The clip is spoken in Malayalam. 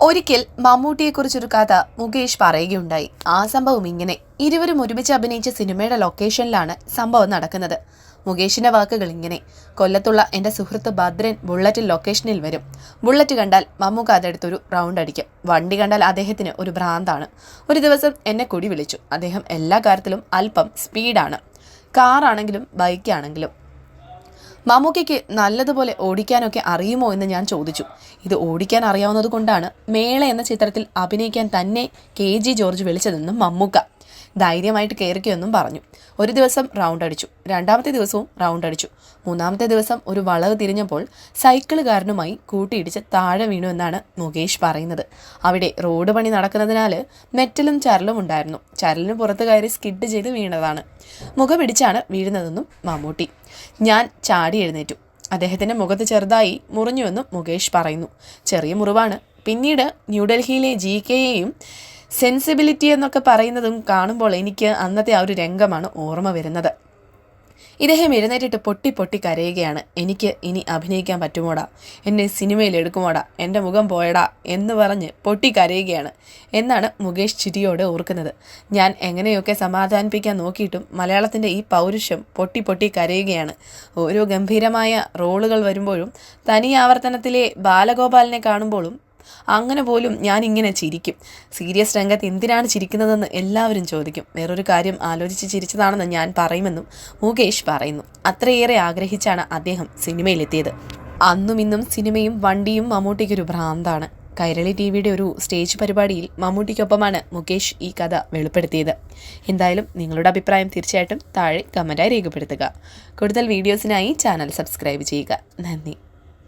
ഒരിക്കൽ മമ്മൂട്ടിയെക്കുറിച്ചൊരു കഥ മുകേഷ് പറയുകയുണ്ടായി. ആ സംഭവം ഇങ്ങനെ. ഇരുവരും ഒരുമിച്ച് അഭിനയിച്ച സിനിമയുടെ ലൊക്കേഷനിലാണ് സംഭവം നടക്കുന്നത്. മുകേഷിന്റെ വാക്കുകൾ ഇങ്ങനെ. കൊല്ലത്തുള്ള എന്റെ സുഹൃത്ത് ഭദ്രൻ ബുള്ളറ്റിൽ ലൊക്കേഷനിൽ വരും. ബുള്ളറ്റ് കണ്ടാൽ മമ്മൂക്ക അതെടുത്തൊരു റൗണ്ട് അടിക്കും. വണ്ടി കണ്ടാൽ അദ്ദേഹത്തിന് ഒരു ഭ്രാന്താണ്. ഒരു ദിവസം എന്നെ കുടി വിളിച്ചു. അദ്ദേഹം എല്ലാ കാര്യത്തിലും അല്പം സ്പീഡാണ്. കാറാണെങ്കിലും ബൈക്കാണെങ്കിലും മമ്മൂക്കയ്ക്ക് നല്ലതുപോലെ ഓടിക്കാനൊക്കെ അറിയുമോ എന്ന് ഞാൻ ചോദിച്ചു. ഇത് ഓടിക്കാൻ അറിയാവുന്നത് കൊണ്ടാണ് മേള എന്ന ചിത്രത്തിൽ അഭിനയിക്കാൻ തന്നെ കെ ജി ജോർജ് വിളിച്ചതെന്നും മമ്മൂക്ക. ധൈര്യമായിട്ട് കയറിക്കുമെന്നും പറഞ്ഞു. ഒരു ദിവസം റൗണ്ട് അടിച്ചു. രണ്ടാമത്തെ ദിവസവും റൗണ്ട് അടിച്ചു. മൂന്നാമത്തെ ദിവസം ഒരു വളവ് തിരിഞ്ഞപ്പോൾ സൈക്കിളുകാരനുമായി കൂട്ടിയിടിച്ച് താഴെ വീണു എന്നാണ് മുകേഷ് പറയുന്നത്. അവിടെ റോഡ് പണി നടക്കുന്നതിനാൽ മെറ്റലും ചരലും ഉണ്ടായിരുന്നു. ചരലിന് പുറത്ത് കയറി സ്കിഡ് ചെയ്ത് വീണതാണ്. മുഖപിടിച്ചാണ് വീഴുന്നതെന്നും മമ്മൂട്ടി. ഞാൻ ചാടി എഴുന്നേറ്റു. അദ്ദേഹത്തിന്റെ മുഖത്ത് ചെറുതായി മുറിഞ്ഞുവെന്നും മുകേഷ് പറയുന്നു. ചെറിയ മുറിവാണ്. പിന്നീട് ന്യൂഡൽഹിയിലെ ജി കെയെയും സെൻസിബിലിറ്റി എന്നൊക്കെ പറയുന്നതും കാണുമ്പോൾ എനിക്ക് അന്നത്തെ ആ ഒരു രംഗമാണ് ഓർമ്മ വരുന്നത്. ഇദ്ദേഹം എഴുന്നേറ്റിട്ട് പൊട്ടി പൊട്ടി കരയുകയാണ്. എനിക്ക് ഇനി അഭിനയിക്കാൻ പറ്റുമോടാ? എന്നെ സിനിമയിൽ എടുക്കുമോടാ? എന്റെ മുഖം പോയടാ? എന്ന് പറഞ്ഞ് പൊട്ടി കരയുകയാണ്. എന്നാണ് മുകേഷ് ചിരിയോടെ ഓർക്കുന്നത്. ഞാൻ എങ്ങനെയൊക്കെ സമാധാനിപ്പിക്കാൻ നോക്കിയിട്ടും മലയാളത്തിന്റെ ഈ പൗരുഷം പൊട്ടി പൊട്ടി കരയുകയാണ്. ഓരോ ഗംഭീരമായ റോളുകൾ വരുമ്പോഴും തനി ആവർത്തനത്തിലെ ബാലഗോപാലിനെ കാണുമ്പോഴും അങ്ങനെ പോലും ഞാൻ ഇങ്ങനെ ചിരിക്കും. സീരിയസ് രംഗത്ത് എന്തിനാണ് ചിരിക്കുന്നതെന്ന് എല്ലാവരും ചോദിക്കും. വേറൊരു കാര്യം ആലോചിച്ച് ചിരിച്ചതാണെന്ന് ഞാൻ പറയുമെന്നും മുകേഷ് പറയുന്നു. അത്രയേറെ ആഗ്രഹിച്ചാണ് അദ്ദേഹം സിനിമയിലെത്തിയത്. അന്നും ഇന്നും സിനിമയും വണ്ടിയും മമ്മൂട്ടിക്കൊരു ഭ്രാന്താണ്. കൈരളി ടി വിയുടെ ഒരു സ്റ്റേജ് പരിപാടിയിൽ മമ്മൂട്ടിക്കൊപ്പമാണ് മുകേഷ് ഈ കഥ വെളിപ്പെടുത്തിയത്. എന്തായാലും നിങ്ങളുടെ അഭിപ്രായം തീർച്ചയായിട്ടും താഴെ കമന്റായി രേഖപ്പെടുത്തുക. കൂടുതൽ വീഡിയോസിനായി ചാനൽ സബ്സ്ക്രൈബ് ചെയ്യുക. നന്ദി.